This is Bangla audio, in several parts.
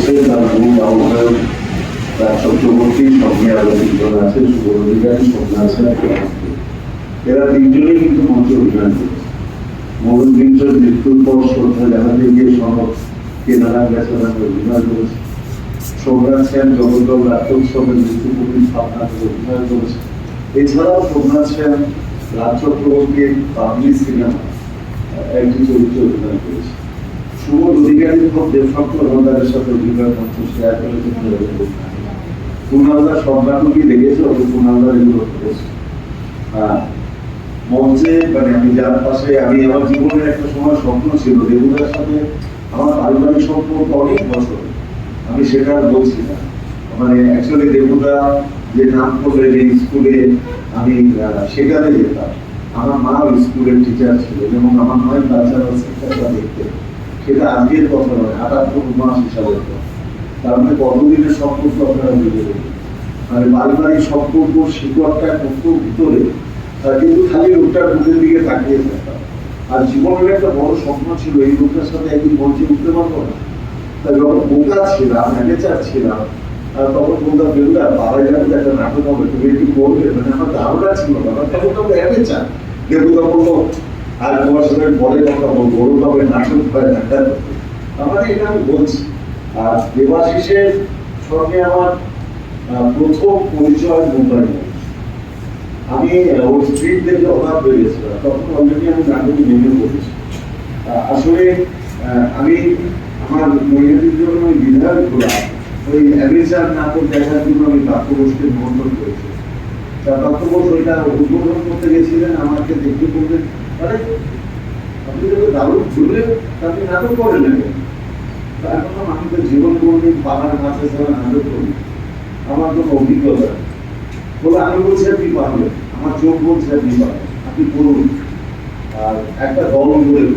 বলছে তার মূল আহ্বায়ক তার চক্রবর্তী সঙ্গে আরও তিনজন আছে শুভ অধিকারী স্বপ্ন আছে এরা তিনজনেই কিন্তু মঞ্চ অভিনয় করেছে মোহন বিঞ্জর মৃত্যুর পর শ্রদ্ধা জানাতে গিয়ে সনদ কে নানা গেছে অভিনয় করেছে সোমনাথ সেন জগদ্দল রাজ্যোৎসবের মৃত্যুপূর্তি ভাবনাতে অভিনয় করেছে এছাড়াও সোমনাথ সেন রাজ চক্রবর্তী পাবলিক সিনেমা, একটি চরিত্রে অভিনয় করেছে শুভ অধিকারী খুব দেশভক্ত রহদারের সাথে অভিনয় মঞ্চ শেয়ার করেছে কুণালদা সব নাটকই দেখেছে ওদের কুণালদার এগুলো করেছে মঞ্চে মানে আমি যার পাশে, আমি আমার জীবনের একটা সময় স্বপ্ন ছিল, দেবুদার সাথে আমার পারিবারিক সম্পর্ক অনেক বছর। আমি সেটা বলছি না। মানে অ্যাকচুয়ালি দেবুদা যে নাম করলেন এই স্কুলে, আমি সেখানে যেতাম। আমার মা স্কুলের টিচার ছিল এবং আমার মায়ের কালচারাল সেক্টরটা দেখতে সেটা আজকের কথা নয় আটাত্তর মাস হিসাবে তার মানে কতদিনের সম্পর্ক আপনারা বুঝে মানে পারিবারিক সম্পর্ক শিকড়টা কত ভিতরে আহ, কিন্তু খালি লোকটার মুখের দিকে তাকিয়ে থাকতাম। আর জীবনের একটা বড় স্বপ্ন ছিল এই লোকটার সাথে একদিন মঞ্চে উঠতে পারব না। তাই যখন বোকা ছিলাম ম্যানেজার ছিলাম তখন বলতাম বেরুদা বাবার যাবে একটা নাটক হবে তুমি একটু করবে। মানে আমার ধারণা ছিল না তখন তো ম্যানেজার দেবুদা বলল আর তোমার সাথে পরে কথা বলব ওরকম ভাবে নাটক হয় না আমার এটা আমি বলছি। আর দেবাশিসের সঙ্গে আমার প্রথম পরিচয় মুম্বাই আমি ওর স্ট্রিট দেখে অভাব হয়ে গেছিলাম। তখন অলরেডি আমি নাটকে নেমে পড়েছি। আসলে আমি আমার মহিলাদের জন্য ওই বিধায়ক ওই অ্যামেচার নাটক দেখার জন্য আমি প্রাপ্ত বসুকে নিমন্ত্রণ করেছি। তা প্রাপ্ত বসু ওইটা উদ্বোধন করতে গেছিলেন, আমাকে দেখতে বললেন আরে আপনি তো দারুণ ঘুরলেন তা আপনি নাটক করেন না কেন?" তা এখন আমি তো জীবন কোনদিন পাহাড় মাঝে ছাড়া নাটক করি আমার কোনো অভিজ্ঞতা। বলে আমি বলছি আপনি পারবেন আমার চোখ বলছে আপনি পারবেন আপনি করুন। আর একটা দল করুন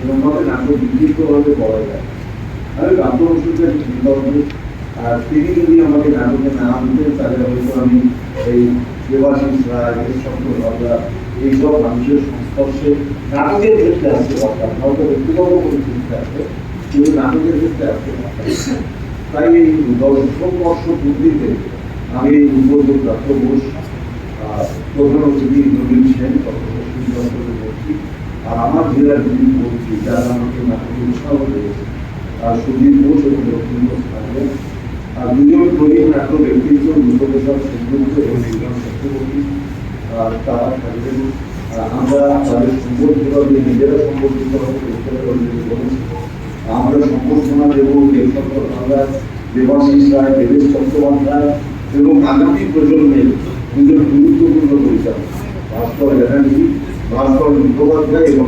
এরকমভাবে নাটক বিকৃতভাবে করা যায়। আমি চিন্তা করি আর তিনি যদি আমাকে নাটকে না আনতেন, তাহলে হয়তো আমি এই দেবাশিস রায়, এই শঙ্কর এইসব মানুষের সংস্পর্শে নাটকের ক্ষেত্রে আসতে পারতাম হয়তো ব্যক্তিগত পরিস্থিতিতে আসতে কিন্তু নাটকের ক্ষেত্রে আসতে পারতাম তাই এই বর্ষ পূর্তিতে আমি উপযোগ প্রাপ্ত বোস প্রধান অতিথি নবীন সেন মন্ত্রী আর আমার জেলার যিনি মন্ত্রী, যারা আমাকে নাটকে উৎসাহ দিয়েছে আর সুদীপ বোস এবং রবীন্দ্র স্থানীয় আর দুজন প্রবীণ নাট্য ব্যক্তিত্ব রূপপ্রসাদ সেনগুপ্ত এবং বিক্রম চক্রবর্তী আর তারা থাকবেন আমরা তাদের সম্পর্কিত হবে নিজেরা সম্পর্কিত হবে উত্তরে অলরেডি বলেছি। আমরা সম্বর্ধনা দেব দেবশঙ্কর বাংলা দেবাশিস রায় দেবেশ চট্টোপাধ্যায় এবং আগামী প্রজন্মের দুজন গুরুত্বপূর্ণ পরিচালক ভাস্কর ব্যানার্জি ভাস্কর মুখোপাধ্যায় এবং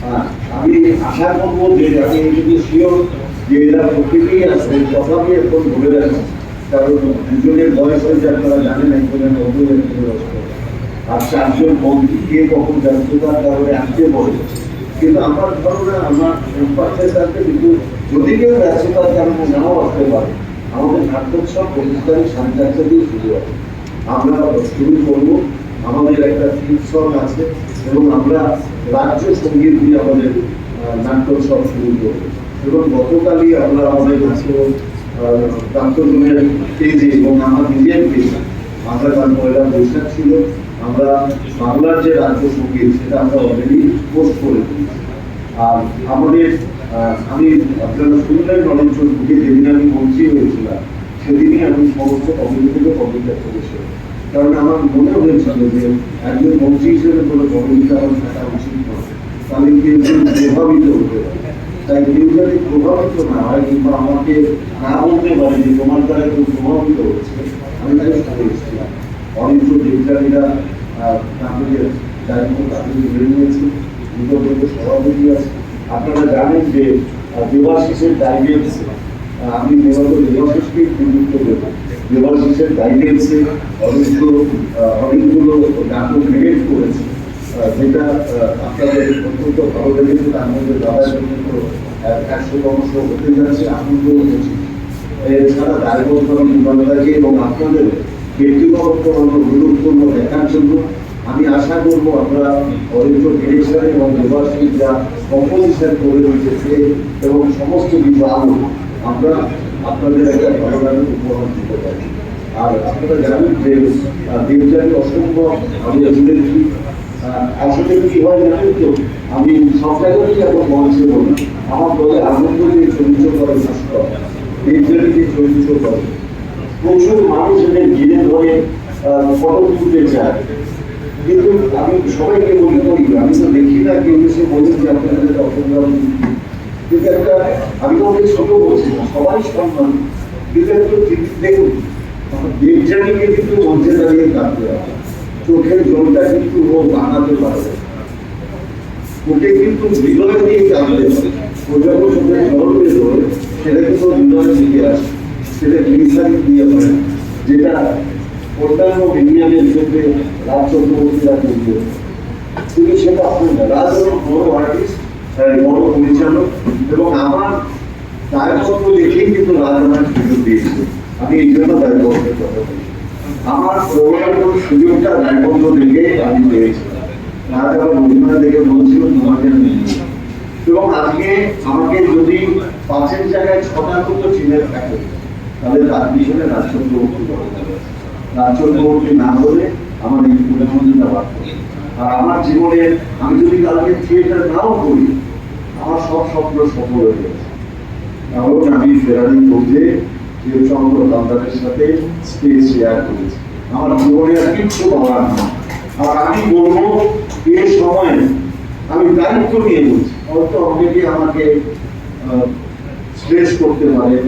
হ্যাঁ, আমি আশা করব যে আমি যদি শিওর যে এরা প্রত্যেকেই আসবে তথাপি এখন বলে রাখব কারণ দুজনের বয়স হয়েছে আপনারা জানেন একজনের নব্বই একজনের আর চারজন মন্ত্রী কে কখন ব্যস্ততার কারণে আসতে পারে কিন্তু আমার ধারণা, আমার উপাধ্যায় স্যারকে কিন্তু যদি কেউ ব্যস্ততার কারণে নাও আসতে পারে আমাদের নাট্যোৎসব পঁচিশ তারিখ সাড়ে দিয়ে শুরু হবে আমরা শুরু করব, আমাদের একটা থিম আছে এবং আমরা রাজ্য সংগীত দিয়ে আমাদের নাট্যোৎসব শুরু করব। এবং গতকালই আমরা আমাদের কাছে প্রান্তজনের পেজে এবং আমার নিজের পেজে আমরা তার পয়লা বৈশাখ ছিল। আমরা বাংলার যে রাজ্য সংগীত, সেটা আমরা অলরেডি পোস্ট করে আর আমাদের আমি আপনারা শুনলেন অনেক চৌধুরীকে যেদিন আমি মন্ত্রী হয়েছিলাম, সেদিনই আমি সমস্ত কমিটি পদত্যাগ করেছি কারণ আমার মনে হয়েছিল যে একজন মন্ত্রী হিসেবে কোনো কমিটিতে আমার থাকা উচিত নয়। তাহলে কেউ প্রভাবিত হতে পারে তাই কেউ যাতে প্রভাবিত না হয় কিংবা আমাকে না বলতে পারে যে তোমার দ্বারা কেউ প্রভাবিত হচ্ছে, আমি তাকে সরে এসেছিলাম। অনেক বিজ্ঞানীরা তাদের দায়িত্ব তাদের ধরে নিয়েছে। বিগত সভাপতি আছে। আপনারা জানেন যে দেবাশিসের গাইডেন্সে আমি মূলত দেবাশিসকে নিযুক্ত দেব দেবাশিসের গাইডেন্সে অনেকগুলো অনেকগুলো নাটক ক্রিয়েট করেছে। যেটা আপনাদের অত্যন্ত ভালো লেগেছে। তার মধ্যে দাদা পর্যন্ত একশো তমস হতে যাচ্ছে আনন্দ হয়েছে। এছাড়া দায়বদ্ধ বিমানটাকে এবং আপনাদের ব্যক্তিগত গুরুত্বপূর্ণ দেখার জন্য আমি আশা করব অরিত্র ডিরেকশন এবং দেবাশিস যা কম্পোজিশন করে দিয়েছে এবং সমস্ত আলো আমরা আপনাদের একটা ভালো উপহার দিতে পারি। আর আপনারা জানেন যে দেবযানী অসম্ভব আমি আহ, আসলে কি হয় জানেন তো? আমি সব জায়গাতেই এখন মঞ্চে বলি আমার দলে আনন্দ যে চরিত্র করে ভাস্কর যে চরিত্র করে প্রচুর মানুষ এদের ঘিরে ধরে ফটো তুলতে চায়। কিন্তু আমি সবাইকে বলি করি, আমি তো দেখি না কেউ এসে বলি যে আপনাদের অপগ্রাম কিন্তু একটা, আমি অনেক ছোট বলছি না সবাই সম্মান। কিন্তু একটু দেখুন, দেবযানীকে কিন্তু মঞ্চে দাঁড়িয়ে কাঁদতে হবে। চোখের জলটা কিন্তু ও বানাতে পারবে ওকে কিন্তু হৃদয় দিয়ে কাঁদতে ও যখন জল সেটা কিন্তু হৃদয় থেকে আসে। সেটা গ্লিসারিন দিয়ে হয় যেটা অন্যান্য বিজ্ঞানের ক্ষেত্রে রাজ চক্রবর্তীরা করবে। কিন্তু সেটা হয় না। রাজ বড় আর্টিস্ট বড় পরিচালক এবং আমার দায়পত্র দেখেই কিন্তু রাজ আমার সুযোগ দিয়েছে। আমি এই জন্য বলি আমার প্রবলেম সুযোগটা দায়বদ্ধ দেখে আমি পেয়েছিলাম রাজ মহিমা দেখে বলছিল তোমাকে আমি এবং আজকে আমাকে যদি পাঁচের জায়গায় ছটা মতো চিনে থাকে তাহলে তার পিছনে। রাজ চক্রবর্তী না হলে আমার এই পুরোটা বাড়ত আর আমার জীবনে আমি যদি কালকে থিয়েটার নাও করি, আমার সব স্বপ্ন সফল হয়ে গেছে কারণ আমি ফেরারি দামদারের সাথে শেয়ার করেছি। আমার জীবনে আর কিচ্ছু পাওয়ার না। আর আমি বলব এই সময় আমি দায়িত্ব নিয়ে বলছি। হয়তো অনেকে আমাকে স্ট্রেস করতে পারে।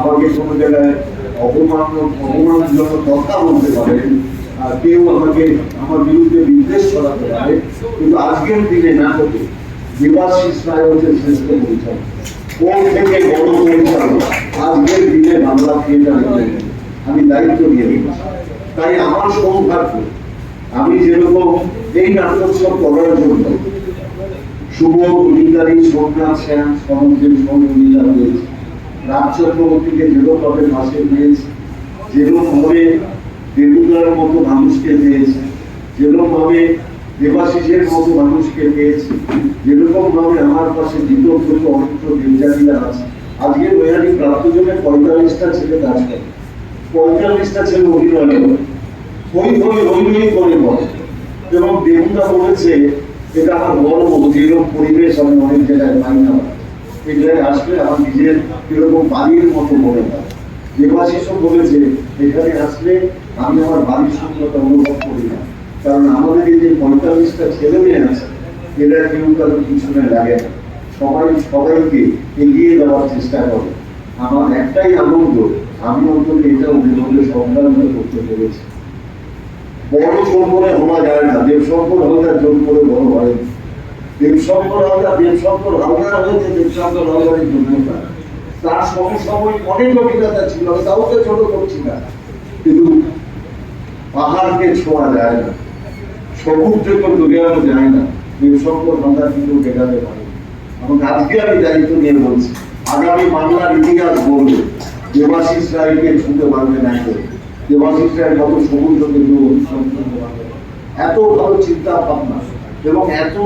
আমাকে কোনো জায়গায় অপমান অপমানজনক কথা বলতে পারে আর কেউ আমাকে আমার বিরুদ্ধে বিদ্বেষ ছড়াতে পারে, কিন্তু আজকের দিনে না হতে দেবাশিস রায় হচ্ছে শ্রেষ্ঠ পরিচালক। কোন থেকে বড় পরিচালক। আজকের দিনে বাংলা থিয়েটার আমি দায়িত্ব নিয়ে নিয়েছি তাই আমার সৌভাগ্য, আমি যেরকম এই নাট্যোৎসব করার জন্য শুভ অধিকারী সোমনাথ সেন সহযোগিতা পেয়েছি রাজ চক্রবর্তীকে যেরকমভাবে পাশে পেয়েছি যেরকমভাবে দেবুদার মতো মানুষকে পেয়েছি যেরকমভাবে দেবাশিসের মতো মানুষকে পেয়েছে যেরকম ভাবে আমার পাশে দ্বিতীয় অনেক দেবজাতিরা আছে আজকে মেয়াদি প্রাপ্তজনের পঁয়তাল্লিশটা ছেলে কাজ করে। পঁয়তাল্লিশটা ছেলে অভিনয় করে। হই হই হই হই করে বলে। এবং দেবুদা বলেছে, এটা আমার গর্ব যেরকম পরিবেশ আমি অনেক জায়গায় পাই না। এই আসলে আমার নিজের কীরকম বাড়ির মতো মনে হয়। দেবাশিসও বলেছে, এখানে আসলে আমি আমার বাড়ির সঙ্গতা অনুভব করি না। কারণ আমাদের এই যে পঁয়তাল্লিশটা ছেলে মেয়ে আছে এরা কেউ কারোর পিছনে লাগে না। সবাই, সবাইকে এগিয়ে দেওয়ার চেষ্টা করে। আমার একটাই আনন্দ, আমি অন্তত এটা অভিযোগে সংক্রান্ত করতে পেরেছি। বড় জোর হওয়া যায় না দেবশঙ্কর হালদার জোর করে বড় হয় আমি কিন্তু কিন্তু আজকে আমি দায়িত্ব নিয়ে বলছি, আগামী বাংলার ইতিহাস বলবে, দেবাশিস রায়কে ছুঁতে পারবে না দেবাশিস অতিক্রম করতে পারবে না। এত ভালো চিন্তা ভাবনা এবং এত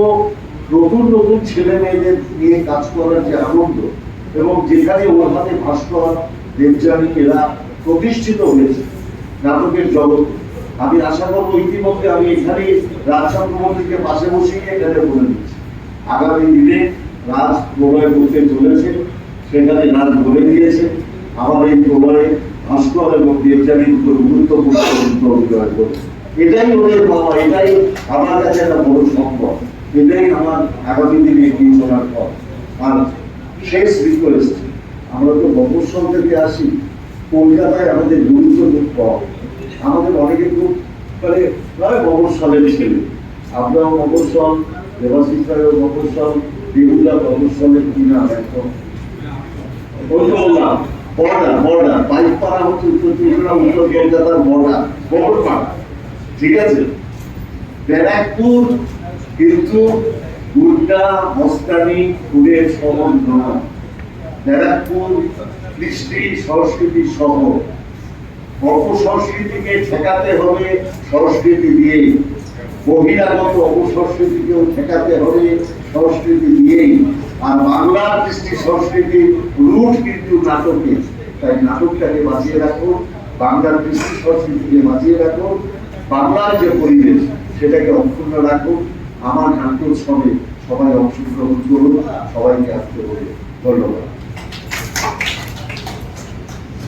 নতুন নতুন ছেলে মেয়েদের নিয়ে কাজ করার যে আনন্দ এবং যেখানে ওর হাতে ভাস্কর, দেবযানী এরা প্রতিষ্ঠিত হয়েছে নাটকের জগৎ আমি আশা করব ইতিমধ্যে আমি এখানে রাজ চক্রবর্তীকে পাশে বসিয়ে এখানে বলে দিচ্ছি। আগামী দিনে রাজ প্রলয় করতে চলেছে, সেখানে রাজ বলে দিয়েছে। আমার এই প্রলয়ে ভাস্কর এবং দেবযানী দুটো গুরুত্বপূর্ণ অভিনয় করবে। এটাই ওদের পাওয়া এটাই আমার কাছে একটা বড় সম্পদ। এটাই আমার আগামী দিনে এগিয়ে চলার পথ। আর শেষ রিকোয়েস্ট আমরা তো মফস্বল থেকে আসি, কলকাতায় আমাদের গুরুত্ব কম। আমাদের অনেকে খুব মানে প্রায় মফস্বলের ছেলে। আমরাও মফস্বল দেবাশিস রায়ও মফস্বল বেহুলা মফস্বলের কিনা একদম। ওই তো বললাম, বর্ডার বর্ডার পাইপ পাড়া হচ্ছে উত্তর ত্রিপুরা ঠিক আছে? কিন্তু গুন্ডা, মস্তানি ফুলের শহর নয়। ব্যারাকপুর কৃষ্টি সংস্কৃতি শহর অপসংস্কৃতিকে ঠেকাতে হবে সংস্কৃতি দিয়েই। বহিরাগত অপসংস্কৃতিকেও ঠেকাতে হবে সংস্কৃতি দিয়েই। আর বাংলার কৃষ্টি সংস্কৃতি রুট কিন্তু নাটকে। তাই নাটকটাকে বাঁচিয়ে রাখো, বাংলার কৃষ্টি সংস্কৃতিকে বাঁচিয়ে রাখো, বাংলার যে পরিবেশ, সেটাকে অক্ষুণ্ণ রাখো। আমার নাট্য উৎসবে সবাই অংশগ্রহণ করুন সবাইকে আসতে বলে ধন্যবাদ।